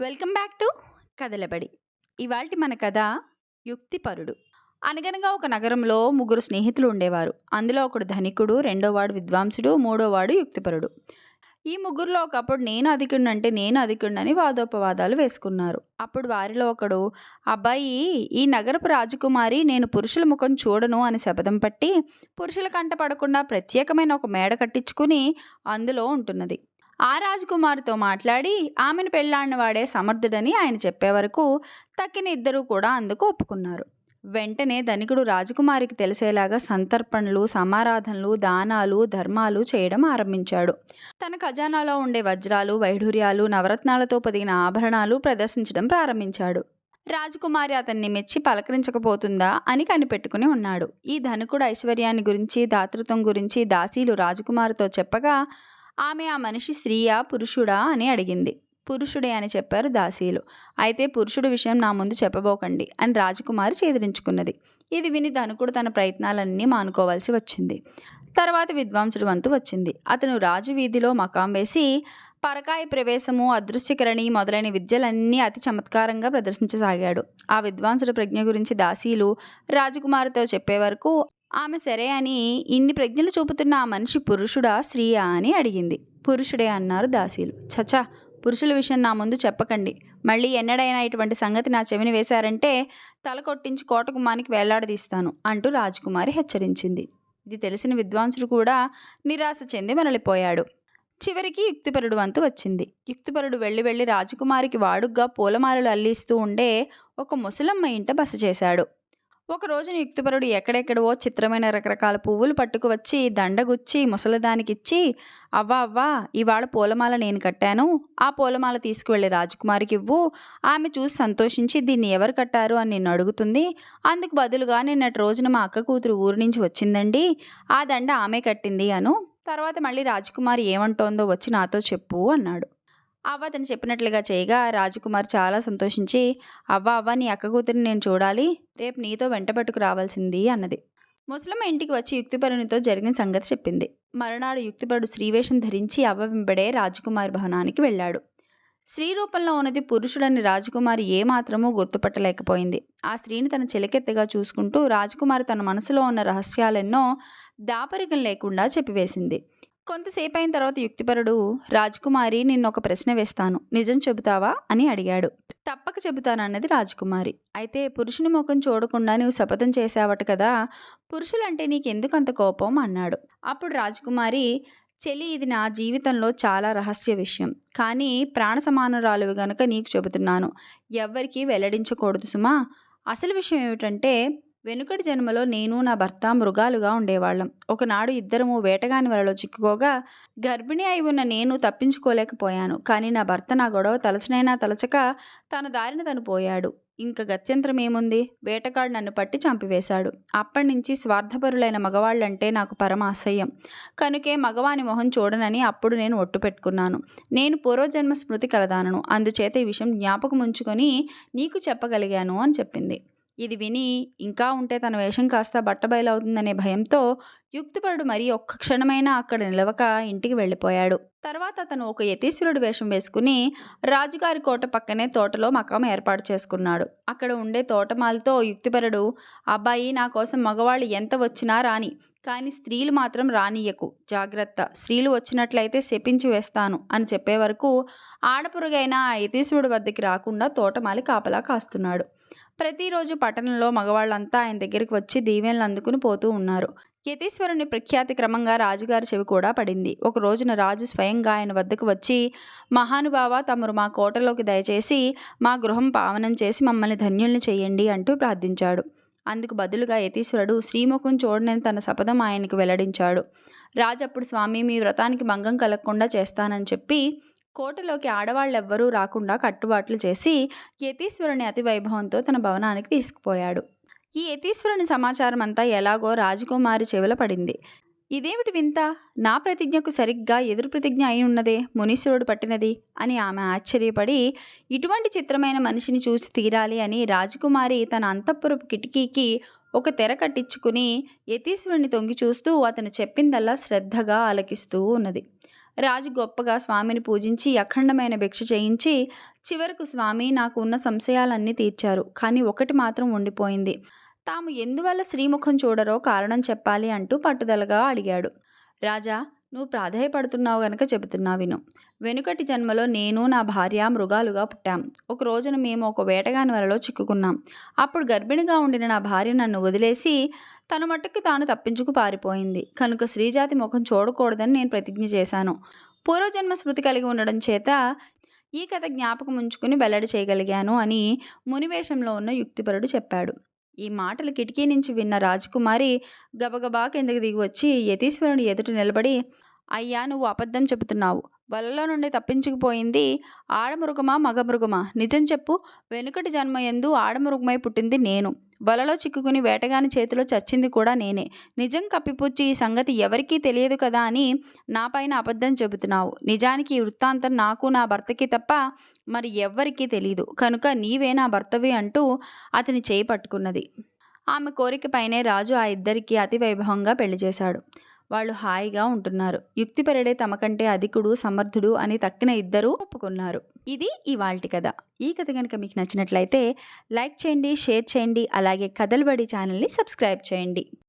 Welcome back to కథలబడి ఇవాల్టి మన కథ యుక్తిపరుడు. అనగనగా ఒక నగరంలో ముగ్గురు స్నేహితులు ఉండేవారు. అందులో ఒకడు ధనికుడు రెండోవాడు విద్వాంసుడు మూడోవాడు యుక్తిపరుడు. ఈ ముగ్గురులో ఒకప్పుడు నేను అధికుడినంటే నేను అధికుడినని వాదోపవాదాలు వేసుకున్నారు. అప్పుడు వారిలో ఒకడు అబ్బాయి ఈ నగరపు రాజకుమారి నేను పురుషుల ముఖం చూడను అని శపథం పట్టి పురుషుల కంట పడకుండా ప్రత్యేకమైన ఒక మేడ కట్టించుకుని అందులో ఉంటున్నది. ఆ రాజకుమారితో మాట్లాడి ఆమెను పెళ్ళాడిన వాడే సమర్థుడని ఆయన చెప్పే వరకు తక్కిన ఇద్దరూ కూడా అందుకు ఒప్పుకున్నారు. వెంటనే ధనికుడు రాజకుమారికి తెలిసేలాగా సంతర్పణలు సమారాధనలు దానాలు ధర్మాలు చేయడం ఆరంభించాడు. తన ఖజానాలో ఉండే వజ్రాలు వైఢూర్యాలు నవరత్నాలతో పొదిగిన ఆభరణాలు ప్రదర్శించడం ప్రారంభించాడు. రాజకుమారి అతన్ని మెచ్చి పలకరించకపోతుందా అని కనిపెట్టుకుని ఉన్నాడు. ఈ ధనికుడు ఐశ్వర్యాన్ని గురించి దాతృత్వం గురించి దాసీలు రాజకుమారితో చెప్పగా ఆమె ఆ మనిషి స్త్రీయా పురుషుడా అని అడిగింది. పురుషుడే అని చెప్పారు దాసీలు. అయితే పురుషుడి విషయం నా ముందు చెప్పబోకండి అని రాజకుమారి చేదిరించుకున్నది. ఇది విని ధనుకుడు తన ప్రయత్నాలన్నీ మానుకోవాల్సి వచ్చింది. తర్వాత విద్వాంసుడు వంతు వచ్చింది. అతను రాజు వీధిలో మకాం వేసి పరకాయ ప్రవేశము అదృశ్యకరణి మొదలైన విద్యలన్నీ అతి చమత్కారంగా ప్రదర్శించసాగాడు. ఆ విద్వాంసుడి ప్రజ్ఞ గురించి దాసీలు రాజకుమారితో చెప్పే వరకు ఆమె సరే అని ఇన్ని ప్రజ్ఞలు చూపుతున్న ఆ మనిషి పురుషుడా స్త్రీయా అని అడిగింది. పురుషుడే అన్నారు దాసీలు. చచా పురుషుల విషయం నా ముందు చెప్పకండి. మళ్ళీ ఎన్నడైనా ఇటువంటి సంగతి నా చెవిని వేశారంటే తల కొట్టించి కోటకుమానికి వేలాడదీస్తాను అంటూ రాజకుమారి హెచ్చరించింది. ఇది తెలిసిన విద్వాంసుడు కూడా నిరాశ చెంది మరలిపోయాడు. చివరికి యుక్తిపరుడు వంతు వచ్చింది. యుక్తిపరుడు వెళ్ళి వెళ్ళి రాజకుమారికి వాడుగ్గా పూలమాలలు అల్లిస్తూ ఉండే ఒక ముసలమ్మ ఇంట బస చేశాడు. ఒకరోజున యుక్తిపరుడు ఎక్కడెక్కడవో చిత్రమైన రకరకాల పువ్వులు పట్టుకువచ్చి దండగుచ్చి ముసలిదానికిచ్చి అవ్వా అవ్వా ఇవాళ పూలమాల నేను కట్టాను. ఆ పూలమాల తీసుకువెళ్ళి రాజకుమారికి ఇవ్వు ఆమె చూసి సంతోషించి దీన్ని ఎవరు కట్టారు? అని నిన్ను అడుగుతుంది. అందుకు బదులుగా నిన్నటి రోజున మా అక్క కూతురు ఊరు నుంచి వచ్చిందండి. ఆ దండ ఆమె కట్టింది అను. తర్వాత మళ్ళీ రాజకుమారి ఏమంటోందో వచ్చి నాతో చెప్పు అన్నాడు. అవ్వ అతను చెప్పినట్లుగా చేయగా రాజకుమార్ చాలా సంతోషించి అవ్వ అవ్వ నీ అక్క కూతురిని నేను చూడాలి రేపు నీతో వెంట పట్టుకు రావాల్సింది అన్నది. ముసలమ్మ ఇంటికి వచ్చి యుక్తిపరునితో జరిగిన సంగతి చెప్పింది. మరునాడు యుక్తిపరుడు శ్రీవేషం ధరించి అవ్వ వెంబడే రాజకుమారి భవనానికి వెళ్ళాడు. స్త్రీ రూపంలో ఉన్నది పురుషుడని రాజకుమారి ఏమాత్రమూ గుర్తుపట్టలేకపోయింది. ఆ స్త్రీని తన చిలకెత్తగా చూసుకుంటూ రాజకుమారి తన మనసులో ఉన్న రహస్యాలెన్నో దాపరికం లేకుండా చెప్పివేసింది. కొంతసేపు అయిన తర్వాత యుక్తిపరుడు రాజకుమారి నిన్న ఒక ప్రశ్న వేస్తాను. నిజం చెబుతావా? అని అడిగాడు. తప్పక చెబుతానన్నది రాజకుమారి. అయితే పురుషుని ముఖం చూడకుండా నువ్వు శపథం చేశావట కదా పురుషులంటే నీకెందుకు అంత కోపం? అన్నాడు. అప్పుడు రాజకుమారి చెలి ఇది నా జీవితంలో చాలా రహస్య విషయం. కానీ ప్రాణ సమానురాలువి గనుక నీకు చెబుతున్నాను ఎవ్వరికీ వెల్లడించకూడదు సుమా. అసలు విషయం ఏమిటంటే వెనుకటి జన్మలో నేను నా భర్త మృగాలుగా ఉండేవాళ్ళం. ఒకనాడు ఇద్దరము వేటగాని వలలో చిక్కుకోగా గర్భిణి అయి ఉన్న నేను తప్పించుకోలేకపోయాను. కానీ నా భర్త నా గొడవ తలచనైనా తలచక తన దారిన తను పోయాడు. ఇంక గత్యంతరం ఏముంది? వేటగాడు నన్ను పట్టి చంపివేశాడు. అప్పటి నుంచి స్వార్థపరులైన మగవాళ్ళంటే నాకు పరమ అసహ్యం. కనుకే మగవాని మొహం చూడనని అప్పుడు నేను ఒట్టు పెట్టుకున్నాను నేను పూర్వజన్మ స్మృతి కలదానను. అందుచేత ఈ విషయం జ్ఞాపకం ఉంచుకొని నీకు చెప్పగలిగాను అని చెప్పింది. ఇది విని ఇంకా ఉంటే తన వేషం కాస్త బట్టబయలవుతుందనే భయంతో యుక్తిపరుడు మరి ఒక్క క్షణమైనా అక్కడ నిలవక ఇంటికి వెళ్ళిపోయాడు. తర్వాత అతను ఒక యతీశ్వరుడు వేషం వేసుకుని రాజుగారి కోట పక్కనే తోటలో మకాం ఏర్పాటు చేసుకున్నాడు. అక్కడ ఉండే తోటమాలతో యుక్తిపరుడు అబ్బాయి నా కోసం మగవాళ్ళు ఎంత వచ్చినా రాని కానీ స్త్రీలు మాత్రం రానియకు జాగ్రత్త. స్త్రీలు వచ్చినట్లయితే శపించి వేస్తాను అని చెప్పే వరకు ఆడపురుగైన ఆ యతీశ్వరుడు వద్దకి రాకుండా తోటమాలి కాపలా కాస్తున్నాడు. ప్రతిరోజు పట్టణంలో మగవాళ్ళంతా ఆయన దగ్గరికి వచ్చి దీవెనలు అందుకుని పోతూ ఉన్నారు. యతీశ్వరుని ప్రఖ్యాతి క్రమంగా రాజుగారి చెవి కూడా పడింది. ఒక రోజున రాజు స్వయంగా ఆయన వద్దకు వచ్చి మహానుభావ తమరు మా కోటలోకి దయచేసి మా గృహం పావనం చేసి మమ్మల్ని ధన్యుల్ని చేయండి అంటూ ప్రార్థించాడు. అందుకు బదులుగా యతీశ్వరుడు శ్రీముఖం చూడనని తన శపథం ఆయనకు వెల్లడించాడు. రాజు అప్పుడు స్వామి మీ వ్రతానికి భంగం కలగకుండా చేస్తానని చెప్పి కోటలోకి ఆడవాళ్ళెవ్వరూ రాకుండా కట్టుబాట్లు చేసి యతీశ్వరుని అతి వైభవంతో తన భవనానికి తీసుకుపోయాడు. ఈ యతీశ్వరుని సమాచారం అంతా ఎలాగో రాజకుమారి చెవిల పడింది. ఇదేమిటి వింత? నా ప్రతిజ్ఞకు సరిగ్గా ఎదురు ప్రతిజ్ఞ అయి ఉన్నదే మునీశ్వరుడు పట్టినది అని ఆమె ఆశ్చర్యపడి ఇటువంటి చిత్రమైన మనిషిని చూసి తీరాలి అని రాజకుమారి తన అంతఃపురపు కిటికీకి ఒక తెర కట్టించుకుని యతీశ్వరుని తొంగి చూస్తూ అతను చెప్పిందల్లా శ్రద్ధగా ఆలకిస్తూ ఉన్నది. రాజు గొప్పగా స్వామిని పూజించి అఖండమైన భిక్ష చేయించి చివరకు స్వామి నాకు ఉన్న సంశయాలన్నీ తీర్చారు. కానీ ఒకటి మాత్రం ఉండిపోయింది. తాము ఎందువల్ల శ్రీముఖం చూడరో కారణం చెప్పాలి అంటూ పట్టుదలగా అడిగాడు. రాజా నువ్వు ప్రాధేయపడుతున్నావు గనక చెబుతున్నా విను. వెనుకటి జన్మలో నేను నా భార్య మృగాలుగా పుట్టాం. ఒక రోజున మేము ఒక వేటగాని వలలో చిక్కుకున్నాం. అప్పుడు గర్భిణిగా ఉండిన నా భార్య నన్ను వదిలేసి తన మట్టుకు తాను తప్పించుకు పారిపోయింది. కనుక స్త్రీజాతి ముఖం చూడకూడదని నేను ప్రతిజ్ఞ చేశాను. పూర్వజన్మ స్మృతి కలిగి ఉండడం చేత ఈ కథ జ్ఞాపకం ఉంచుకుని వెల్లడి చేయగలిగాను అని మునివేషంలో ఉన్న యుక్తిపరుడు చెప్పాడు. ఈ మాటలు కిటికీ నుంచి విన్న రాజకుమారి గబగబా కిందకి దిగి వచ్చి యతీశ్వరుని ఎదుట నిలబడి అయ్యా నువ్వు అబద్ధం చెబుతున్నావు. వలలో నుండి తప్పించుకుపోయింది ఆడమృగమా మగమృగమా? నిజం చెప్పు. వెనుకటి జన్మ ఎందు ఆడమృగమై పుట్టింది నేను. వలలో చిక్కుకుని వేటగాని చేతిలో చచ్చింది కూడా నేనే. నిజం కప్పిపుచ్చి ఈ సంగతి ఎవరికీ తెలియదు కదా అని నా పైన అబద్ధం చెబుతున్నావు. నిజానికి ఈ వృత్తాంతం నాకు నా భర్తకి తప్ప మరి ఎవ్వరికీ తెలియదు కనుక నీవే నా భర్తవి అంటూ అతని చేయి పట్టుకున్నది. ఆమె కోరికపైనే రాజు ఆ ఇద్దరికీ అతి వైభవంగా పెళ్ళి చేశాడు. వాళ్ళు హాయిగా ఉంటున్నారు. యుక్తిపరుడే తమ కంటే అధికుడు సమర్థుడు అని తక్కిన ఇద్దరూ ఒప్పుకున్నారు. ఇది ఇవాల్టి కథ. ఈ కథ కనుక మీకు నచ్చినట్లయితే లైక్ చేయండి షేర్ చేయండి అలాగే కథలబడి ఛానల్ని సబ్స్క్రైబ్ చేయండి.